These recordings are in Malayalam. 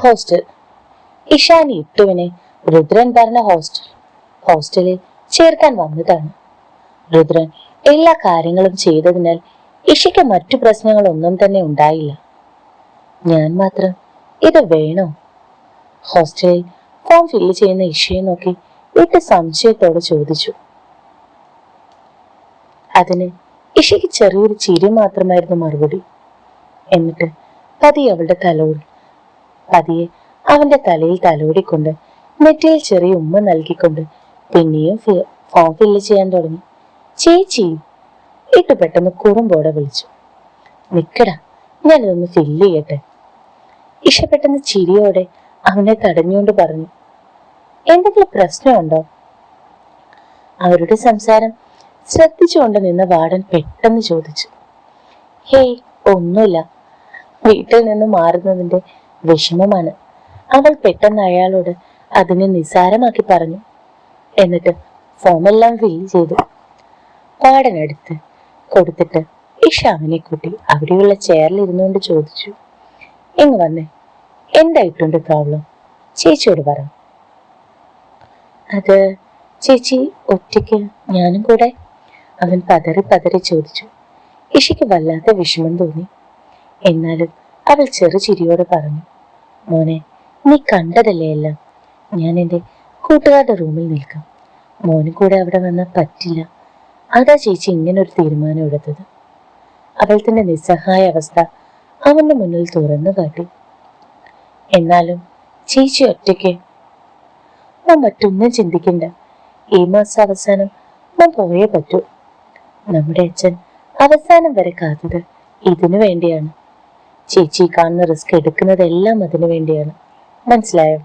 ഹോസ്റ്റൽ ഇഷാൻ ഇട്ടുവിനെ രുദ്രൻ പറഞ്ഞ ഹോസ്റ്റൽ ഹോസ്റ്റലിൽ ചേർക്കാൻ വന്നതാണ്. രുദ്രൻ എല്ലാ കാര്യങ്ങളും ചെയ്തതിനാൽ ഇഷയ്ക്ക് മറ്റു പ്രശ്നങ്ങളൊന്നും തന്നെ ഉണ്ടായില്ല. ഞാൻ മാത്രം ഇത് വേണോ? ഹോസ്റ്റലിൽ ഫോം ഫില്ല് ചെയ്യുന്ന ഇഷയെ നോക്കി വീട്ട് സംശയത്തോടെ ചോദിച്ചു. അതിന് ഇഷയ്ക്ക് ചെറിയൊരു ചിരി മാത്രമായിരുന്നു മറുപടി. എന്നിട്ട് പതി അവളുടെ തലോടി പതിയെ അവന്റെ തലയിൽ തലോടിക്കൊണ്ട് നെറ്റിയിൽ ചെറിയ ഉമ്മ നൽകിക്കൊണ്ട് പിന്നെയും ഫി- ഫില്ല് ചെയ്യാൻ തുടങ്ങി. ചേച്ചി ഇട്ട് പെട്ടെന്ന് കുറുമ്പോടെ വിളിച്ചു. നിക്കട ഞാനിതൊന്ന് ഫില്ല് ചെയ്യട്ടെ. ഇഷ പെട്ടെന്ന് ചിരിയോടെ അവനെ തടഞ്ഞുകൊണ്ട് പറഞ്ഞു. എന്തെങ്കിലും പ്രശ്നമുണ്ടോ? അവരുടെ സംസാരം ശ്രദ്ധിച്ചുകൊണ്ട് നിന്ന വാർഡൻ പെട്ടെന്ന് ചോദിച്ചു. ഹേയ് ഒന്നുമില്ല. വീട്ടിൽ നിന്ന് മാറുന്നതിന്റെ വിഷമമാണ്. അവൾ പെട്ടെന്ന് അയാളോട് അതിനെ നിസാരമാക്കി പറഞ്ഞു. എന്നിട്ട് ഫോമെല്ലാം ഫിൽ ചെയ്തു. പാടനെടുത്ത് കൊടുത്തിട്ട് ഇഷാമിനെ കൂട്ടി അവിടെയുള്ള ചെയറിൽ ഇരുന്നുകൊണ്ട് ചോദിച്ചു. ഇങ്ങ് വന്നേ. എന്തായിട്ടുണ്ട് പ്രോബ്ലം ചേച്ചിയോട് പറ. അത് ചേച്ചി ഒറ്റയ്ക്ക് ഞാനും കൂടെ? അവൻ പതറി പതറി ചോദിച്ചു. ഇഷയ്ക്ക് വല്ലാത്ത വിഷമം തോന്നി. എന്നാലും അവൾ ചെറു ചിരിയോട് പറഞ്ഞു മോനെ നീ കണ്ടതല്ലേ എല്ലാം? ഞാൻ എന്റെ കൂട്ടുകാരുടെ റൂമിൽ നിൽക്കാം. മോനും കൂടെ അവിടെ വന്നാൽ പറ്റില്ല. അതാ ചേച്ചി ഇങ്ങനെ ഒരു തീരുമാനം എടുത്തത്. അവൾ തന്റെ നിസ്സഹായ അവസ്ഥ അവന്റെ മുന്നിൽ തുറന്നു കാട്ടി. എന്നാലും ചേച്ചി ഒറ്റയ്ക്ക് ഞാൻ മറ്റൊന്നും ചിന്തിക്കണ്ട. ഈ മാസം അവസാനം ഞാൻ പോയേ പറ്റൂ. നമ്മുടെ അച്ഛൻ അവസാനം വരെ കാത്തത് ഇതിനു വേണ്ടിയാണ്. ചേച്ചി കാണുന്ന റിസ്ക് എടുക്കുന്നതെല്ലാം അതിനു വേണ്ടിയാണ്. മനസ്സിലായോ?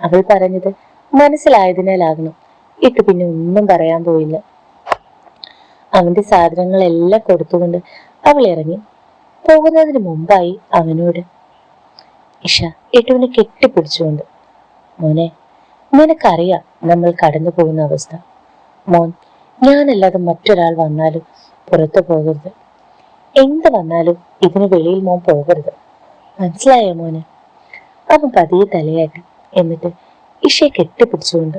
അവൾ പറഞ്ഞത് മനസ്സിലായതിനാലാകണം ഇട്ട് പിന്നെ ഒന്നും പറയാൻ പോയില്ല. അവന്റെ സാധനങ്ങളെല്ലാം കൊടുത്തുകൊണ്ട് അവൾ ഇറങ്ങി. പോകുന്നതിന് മുമ്പായി അവനോട് ഇഷ ഇട്ടുവിനെ കെട്ടിപ്പിടിച്ചുകൊണ്ട്. മോനെ നിനക്കറിയാം നമ്മൾ കടന്നു പോകുന്ന അവസ്ഥ. മോൻ ഞാനല്ലാതെ മറ്റൊരാൾ വന്നാലും പുറത്തു പോകരുത്. എന്ത് വന്നാലും ഇതിന് വെളിയിൽ മോൻ പോകരുത്. മനസ്സിലായോ മോന്? അവൻ പതിയെ തലയാട്ടി. എന്നിട്ട് ഇഷയെ കെട്ടിപ്പിടിച്ചുകൊണ്ട്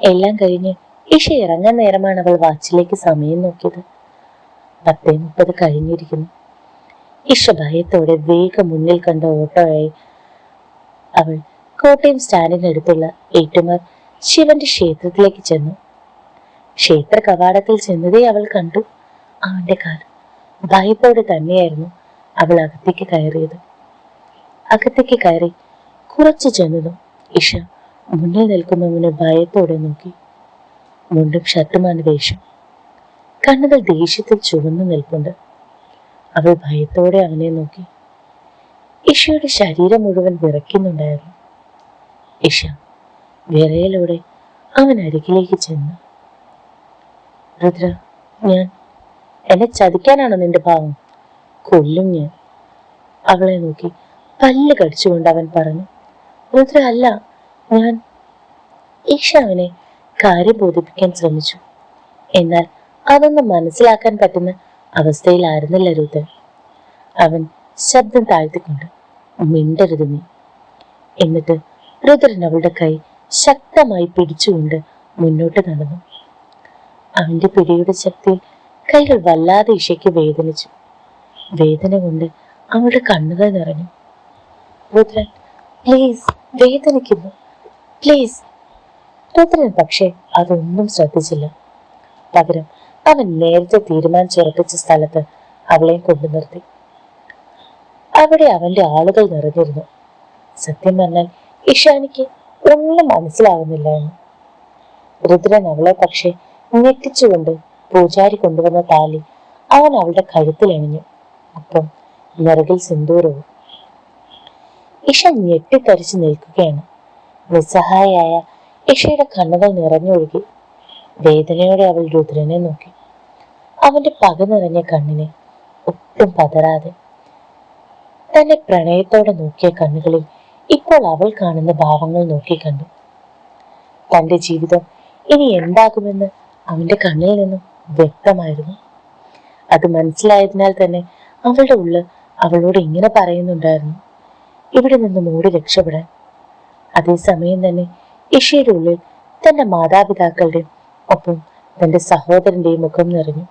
എല്ലാം കഴിഞ്ഞ് ഇഷ ഇറങ്ങാൻ നേരമാണ് അവൾ വാച്ചിലേക്ക് സമയം നോക്കിയത്. പത്തേ മുപ്പത് കഴിഞ്ഞിരിക്കുന്നു. ഇഷ ഭയത്തോടെ വേഗം മുന്നിൽ കണ്ട ഓട്ടോയായി അവൾ കോട്ടയം സ്റ്റാൻഡിനടുത്തുള്ള ഏറ്റുമാർ ശിവന്റെ ക്ഷേത്രത്തിലേക്ക് ചെന്നു. ക്ഷേത്ര കവാടത്തിൽ ചെന്നതേ അവൾ കണ്ടു. അവന്റെ കാൽ ഭയത്തോടെ തന്നെയായിരുന്നു അവൾ അകത്തേക്ക് കയറിയത്. അകത്തേക്ക് കയറി കുറച്ച് ചെന്നതും ഇഷ മുന്നിൽ നിൽക്കുന്നവനെ ഭയത്തോടെ നോക്കി. മുണ്ടും ഷർട്ടുമാണ് വേഷം കണ്ണുകൾ ദേഷ്യത്തിൽ ചുവന്നു നിൽപ്പുണ്ട്. അവൾ ഭയത്തോടെ അവനെ നോക്കി. ഇഷയുടെ ശരീരം മുഴുവൻ വിറയ്ക്കുന്നുണ്ടായിരുന്നു. ഇഷ വിറയലോടെ അവൻ അരികിലേക്ക് ചെന്നു. രുദ്ര ഞാൻ എന്നെ ചതിക്കാനാണോ നിന്റെ ഭാവം കൊല്ലും ഞാൻ അവളെ നോക്കി പല്ല് കടിച്ചുകൊണ്ട് അവൻ പറഞ്ഞു രുദ്ര അല്ല ഞാൻ ഈഷ അവനെ കാര്യം ബോധിപ്പിക്കാൻ ശ്രമിച്ചു. എന്നാൽ അതൊന്നും മനസ്സിലാക്കാൻ പറ്റുന്ന അവസ്ഥയിലായിരുന്നില്ല രുദ്രൻ. അവൻ ശബ്ദം താഴ്ത്തിക്കൊണ്ട് മിണ്ടരുത് നീ. എന്നിട്ട് രുദ്രൻ അവളുടെ കൈ ശക്തമായി പിടിച്ചുകൊണ്ട് മുന്നോട്ട് നടന്നു. അവന്റെ പിടിയുടെ ശക്തിയിൽ കൈകൾ വല്ലാതെ ഇഷയ്ക്ക് വേദനിച്ചു. വേദന കൊണ്ട് അവളുടെ കണ്ണുകൾ നിറഞ്ഞു. രുദ്രൻ പ്ലീസ് വേദനിക്കുന്നു. പ്ലീസ് രുദ്രൻ പക്ഷേ അതൊന്നും ശ്രദ്ധിച്ചില്ല. പകരം അവൻ നേരത്തെ തീരുമാനിച്ചുറപ്പിച്ച സ്ഥലത്ത് അവളെ കൊണ്ടു നിർത്തി. അവിടെ അവന്റെ ആളുകൾ നിറഞ്ഞിരുന്നു. സത്യം പറഞ്ഞാൽ ഇഷാനിക്ക് ഒന്നും മനസ്സിലാവുന്നില്ലായിരുന്നു രുദ്രൻ അവളെ പക്ഷെ ഞെട്ടിച്ചുകൊണ്ട് പൂജാരി കൊണ്ടുവന്ന താലി അവൻ അവളുടെ കഴുത്തിൽ അണിഞ്ഞു. അപ്പം നിറകിൽ സിന്ദൂരവും ഇഷ ഞെട്ടിത്തരിച്ചു നിൽക്കുകയാണ്. നിസ്സഹായായ ഇഷയുടെ കണ്ണുകൾ നിറഞ്ഞൊഴുകി. വേദനയോടെ അവൾ രുദ്രനെ നോക്കി. അവന്റെ പക നിറഞ്ഞ കണ്ണിനെ ഒട്ടും പതറാതെ തന്നെ പ്രണയത്തോടെ നോക്കിയ കണ്ണുകളിൽ ഇപ്പോൾ അവൾ കാണുന്ന ഭാവങ്ങൾ നോക്കിക്കണ്ടു തന്റെ ജീവിതം ഇനി എന്താകുമെന്ന് അവന്റെ കണ്ണിൽ നിന്നും വ്യക്തമായിരുന്നു. അത് മനസ്സിലായതിനാൽ തന്നെ അവളുടെ ഉള്ളിൽ അവളോട് ഇങ്ങനെ പറയുന്നുണ്ടായിരുന്നു. ഇവിടെ നിന്നും ഓടി രക്ഷപ്പെടാൻ. അതേസമയം തന്നെ ഇഷയുടെ ഉള്ളിൽ തന്റെ മാതാപിതാക്കളുടെയും ഒപ്പം തന്റെ സഹോദരന്റെയും മുഖം നിറഞ്ഞു.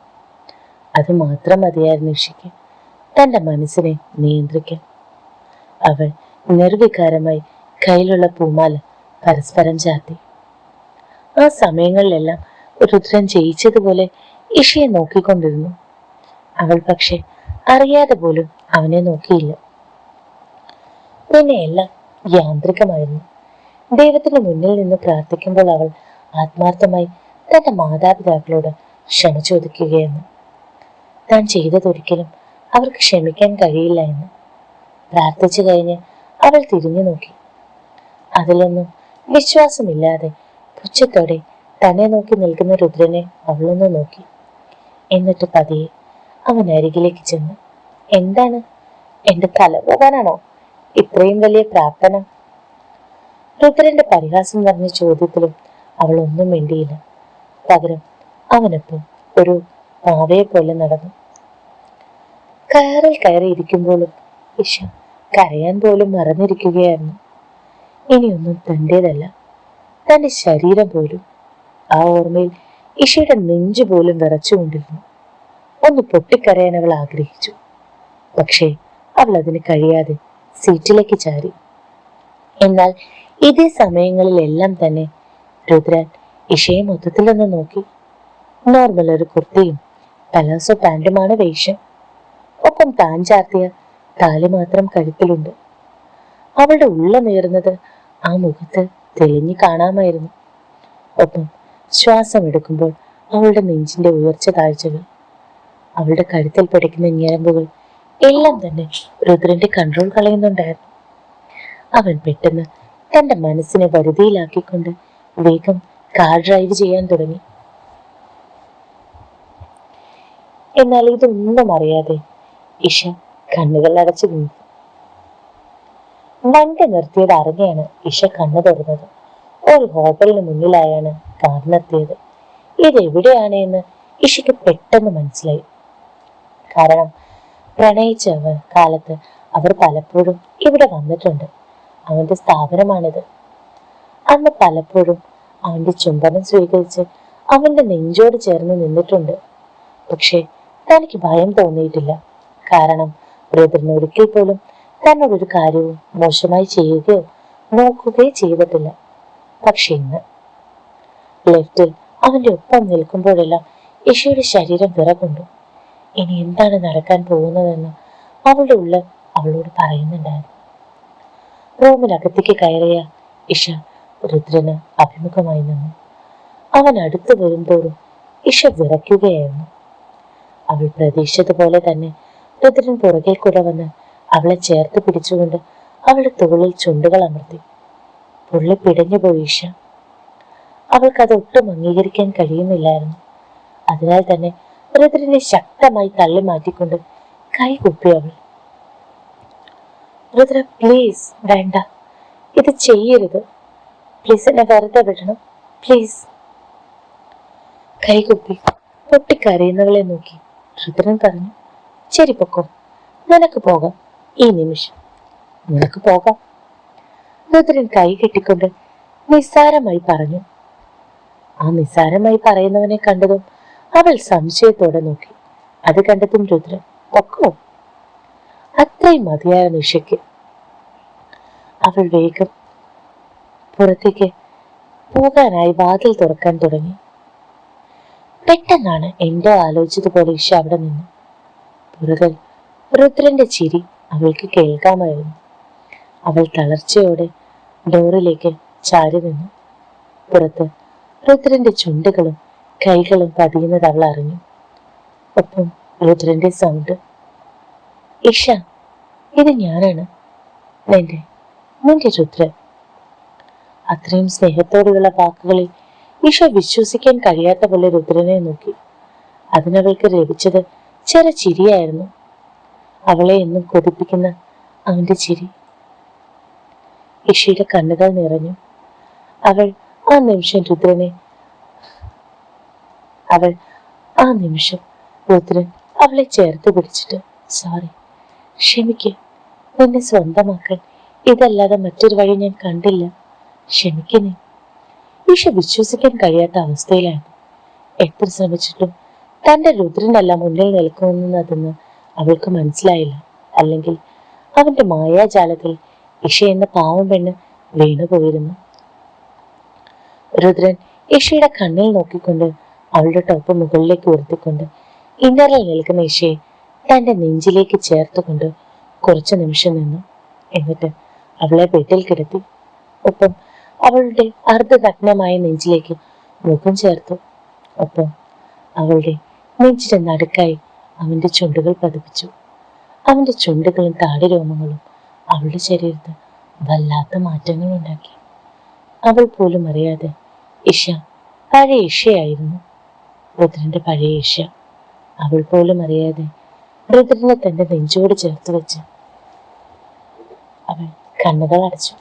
അത് മാത്രം മതിയായിരുന്നു ഇഷയ്ക്ക് തന്റെ മനസ്സിനെ നിയന്ത്രിക്കാൻ. അവൾ നിർവികാരമായി കയ്യിലുള്ള പൂമാല പരസ്പരം ചാർത്തി. ആ സമയങ്ങളിലെല്ലാം രുദ്രൻ ജയിച്ചതുപോലെ ഇഷയെ നോക്കിക്കൊണ്ടിരുന്നു. അവൾ പക്ഷെ അറിയാതെ പോലും അവനെ നോക്കിയില്ല. പിന്നെ യാന്ത്രികമായിരുന്നു. ദൈവത്തിന് മുന്നിൽ നിന്ന് പ്രാർത്ഥിക്കുമ്പോൾ അവൾ ആത്മാർത്ഥമായി തന്റെ മാതാപിതാക്കളോട് ക്ഷമ ചോദിക്കുകയെന്ന് താൻ ചെയ്തതൊരിക്കലും അവർക്ക് ക്ഷമിക്കാൻ കഴിയില്ല എന്ന്. പ്രാർത്ഥിച്ചു കഴിഞ്ഞ് അവൾ തിരിഞ്ഞു നോക്കി. അതിലൊന്നും വിശ്വാസമില്ലാതെ പുച്ഛത്തോടെ തന്നെ നോക്കി നിൽക്കുന്ന രുദ്രനെ അവളൊന്ന് നോക്കി. എന്നിട്ട് പതിയെ അവൻ അരികിലേക്ക് ചെന്നു. എന്താണ്? എന്റെ തല പോകാനാണോ? ഇത്രയും വലിയ പ്രാർത്ഥന? രുദ്രന്റെ പരിഹാസം നിറഞ്ഞ ചോദ്യത്തിലും അവൾ ഒന്നും മിണ്ടിയില്ല. പകരം അവനൊപ്പം ഒരു പാവയെ പോലെ നടന്നു. കയറിൽ കയറി ഇരിക്കുമ്പോഴും ഇഷ കരയാൻ പോലും മറന്നിരിക്കുകയായിരുന്നു. ഇനിയൊന്നും തന്റേതല്ല. തന്റെ ശരീരം പോലും ആ ഓർമ്മയിൽ ഇഷയുടെ നെഞ്ചു പോലും വിറച്ചുകൊണ്ടിരുന്നു. ഒന്ന് പൊട്ടിക്കരയാൻ അവൾ ആഗ്രഹിച്ചു. പക്ഷേ അവൾ അതിന് കഴിയാതെ സീറ്റിലേക്ക് ചാരി എന്നാൽ ഇതേ സമയങ്ങളിലെല്ലാം തന്നെ രുദ്രൻ ഇഷയെ മൊത്തത്തിൽ മൊത്തത്തിലൊന്ന് നോക്കി. നോർമൽ ഒരു കുർത്തിയും പലാസോ പാന്റുമാണ് വേഷം. ഒപ്പം താൻ ചാർത്തിയ താലി മാത്രം കഴുത്തിലുണ്ട്. അവളുടെ ഉള്ള നേർന്നത് ആ മുഖത്ത് തെളിഞ്ഞു കാണാമായിരുന്നു. ഒപ്പം ശ്വാസം എടുക്കുമ്പോൾ അവളുടെ നെഞ്ചിന്റെ ഉയർച്ച താഴ്ചകൾ അവളുടെ കഴുത്തിൽ പിടിക്കുന്ന ഞരമ്പുകൾ എല്ലാം തന്നെ രുദ്രന്റെ കൺട്രോൾ കളയുന്നുണ്ടായിരുന്നു. അവൻ പെട്ടെന്ന് തന്റെ മനസ്സിനെ വരുതിയിലാക്കിക്കൊണ്ട് വേഗം കാർ ഡ്രൈവ് ചെയ്യാൻ തുടങ്ങി. എന്നാൽ ഇതൊന്നും അറിയാതെ ഇഷ കണ്ണുകൾ അടച്ചു നിന്നു. വണ്ടി നിർത്തിയത് അറിഞ്ഞാണ് ഇഷ കണ്ണു തുറന്നത്. ഒരു ഹോട്ടലിന് മുന്നിലായാണ് കാർ നിർത്തിയത് ഇതെവിടെയാണ് എന്ന് ഇഷയ്ക്ക് പെട്ടെന്ന് മനസ്സിലായി. കാരണം പ്രണയിച്ച കാലത്ത് അവർ പലപ്പോഴും ഇവിടെ വന്നിട്ടുണ്ട്. അവന്റെ സ്ഥാപനമാണിത്. അന്ന് പലപ്പോഴും അവന്റെ ചുംബനം സ്വീകരിച്ച് അവന്റെ നെഞ്ചോട് ചേർന്ന് നിന്നിട്ടുണ്ട്. പക്ഷേ തനിക്ക് ഭയം തോന്നിയിട്ടില്ല. കാരണം ബ്രദറിന് ഒരിക്കൽ പോലും തന്നോടൊരു കാര്യവും മോശമായി ചെയ്യുകയോ നോക്കുകയോ ചെയ്തിട്ടില്ല. പക്ഷെ ഇന്ന് ലെഫ്റ്റിൽ അവന്റെ ഒപ്പം നിൽക്കുമ്പോഴെല്ലാം ഇഷയുടെ ശരീരം വിറകൊണ്ടു. ഇനി എന്താണ് നടക്കാൻ പോകുന്നതെന്ന് അവളുടെ ഉള്ളിൽ അവളോട് പറയുന്നുണ്ടായിരുന്നു. റൂമിനകത്തേക്ക് കയറിയ ഇഷ രുദ്രന് അഭിമുഖമായി നിന്നു. അവൻ അടുത്തു വരുമ്പോഴും ഇഷ വിറയ്ക്കുകയായിരുന്നു. അവൾ പ്രതീക്ഷിച്ചതുപോലെ തന്നെ രുദ്രൻ പുറകെ കൂടെ വന്ന് അവളെ ചേർത്ത് പിടിച്ചുകൊണ്ട് അവളുടെ തോളിൽ ചുണ്ടുകൾ അമർത്തി. പുള്ളി പിടഞ്ഞുപോയി ഇഷ അവൾക്കത് ഒട്ടും അംഗീകരിക്കാൻ കഴിയുന്നില്ലായിരുന്നു. അതിനാൽ തന്നെ രുദ്രനെ ശക്തമായി തള്ളി മാറ്റിക്കൊണ്ട് കൈ കുപ്പി അവൾ. രുദ്ര പ്ലീസ് വേണ്ട. ഇത് ചെയ്യരുത്. പ്ലീസ് എന്നെ വെറുതെ വിടണം. പ്ലീസ് കൈകുപ്പി പൊട്ടിക്കരയുന്നവളെ നോക്കി രുദ്രൻ പറഞ്ഞു ശരി പൊക്കോ നിനക്ക് പോകാം. ഈ നിമിഷം നിനക്ക് പോകാം. രുദ്രൻ കൈ കെട്ടിക്കൊണ്ട് നിസ്സാരമായി പറഞ്ഞു ആ നിസ്സാരമായി പറയുന്നവനെ കണ്ടതും അവൾ സംശയത്തോടെ നോക്കി. അത് കണ്ടതും രുദ്രൻ പൊക്കോ അത്രയും മതിയായ നിഷയ്ക്ക് അവൾ വേഗം പുറത്തേക്ക് പോകാനായി വാതിൽ തുറക്കാൻ തുടങ്ങി. പെട്ടെന്നാണ് എന്തോ ആലോചിച്ചതുപോലെ ഇഷ അവിടെ നിന്നു. പുറകിൽ രുദ്രന്റെ ചിരി അവൾക്ക് കേൾക്കാമായിരുന്നു. അവൾ തളർച്ചയോടെ ഡോറിലേക്ക് ചാരി നിന്നു. പുറത്ത് രുദ്രന്റെ ചുണ്ടുകളും കൈകളും പതിയുന്നത് അവൾ അറിഞ്ഞു. ഒപ്പം രുദ്രന്റെ സൗണ്ട് ഇഷ ഇത് ഞാനാണ് നിന്റെ നിന്റെ രുദ്രൻ. അത്രയും സ്നേഹത്തോടെയുള്ള വാക്കുകളിൽ ഇഷ വിശ്വസിക്കാൻ കഴിയാത്ത പോലെ രുദ്രനെ നോക്കി. അതിനവൾക്ക് ലഭിച്ചത് ചെറു ചിരിയായിരുന്നു. അവളെ എന്നും കൊതിപ്പിക്കുന്ന അവന്റെ ചിരി. ഇഷയുടെ കണ്ണുകൾ നിറഞ്ഞു. അവൾ ആ നിമിഷം രുദ്രനെ. അവൾ ആ നിമിഷം രുദ്രൻ അവളെ ചേർത്ത് പിടിച്ചിട്ട് സോറി ക്ഷമിക്ക്. നിന്നെ സ്വന്തമാക്കാൻ ഇതല്ലാതെ മറ്റൊരു വഴി ഞാൻ കണ്ടില്ല. ക്ഷമിക്കണേ ഈഷ വിശ്വസിക്കാൻ കഴിയാത്ത അവസ്ഥയിലാണ്. എത്ര ശ്രമിച്ചിട്ടും തന്റെ രുദ്രനല്ല മുന്നിൽ നിൽക്കുന്നതെന്ന് അവൾക്ക് മനസ്സിലായില്ല. അല്ലെങ്കിൽ അവന്റെ മായാജാലത്തിൽ ഇഷ എന്ന പാവം പെണ്ണ് വീണുപോയിരുന്നു. രുദ്രൻ ഇഷയുടെ കണ്ണിൽ നോക്കിക്കൊണ്ട് അവളുടെ ടോപ്പ് മുകളിലേക്ക് ഉയർത്തിക്കൊണ്ട് ഇന്നറിൽ നിൽക്കുന്ന ഇഷയെ തന്റെ നെഞ്ചിലേക്ക് ചേർത്തുകൊണ്ട് കുറച്ചു നിമിഷം നിന്നു. എന്നിട്ട് അവളെ വീട്ടിൽ കിടത്തി. ഒപ്പം അവളുടെ അർദ്ധനഗ്നമായ നെഞ്ചിലേക്ക് മുഖം ചേർത്തു. ഒപ്പം അവളുടെ നെഞ്ചിന്റെ നടുക്കായി അവന്റെ ചുണ്ടുകൾ പതിപ്പിച്ചു. അവന്റെ ചുണ്ടുകളും താടിരോമങ്ങളും അവളുടെ ശരീരത്ത് വല്ലാത്ത മാറ്റങ്ങൾ ഉണ്ടാക്കി അവൾ പോലും അറിയാതെ ഇഷ പഴയ ഇഷയായിരുന്നു. രുദ്രന്റെ പഴയ ഇഷ. അവൾ പോലും അറിയാതെ രുദ്രനെ തന്റെ നെഞ്ചോട് ചേർത്ത് വെച്ച് അവൾ കണ്ണുകൾ അടച്ചു.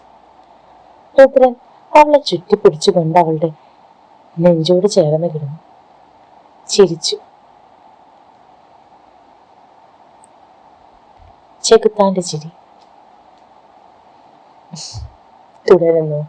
രുദ്രൻ അവളെ ചുറ്റിപ്പിടിച്ചുകൊണ്ട് അവളുടെ നെഞ്ചോട് ചേർന്ന് കിടന്നു. ചിരിച്ചു. ചെകുത്താന്റെ ചിരി. തുടരുന്നു.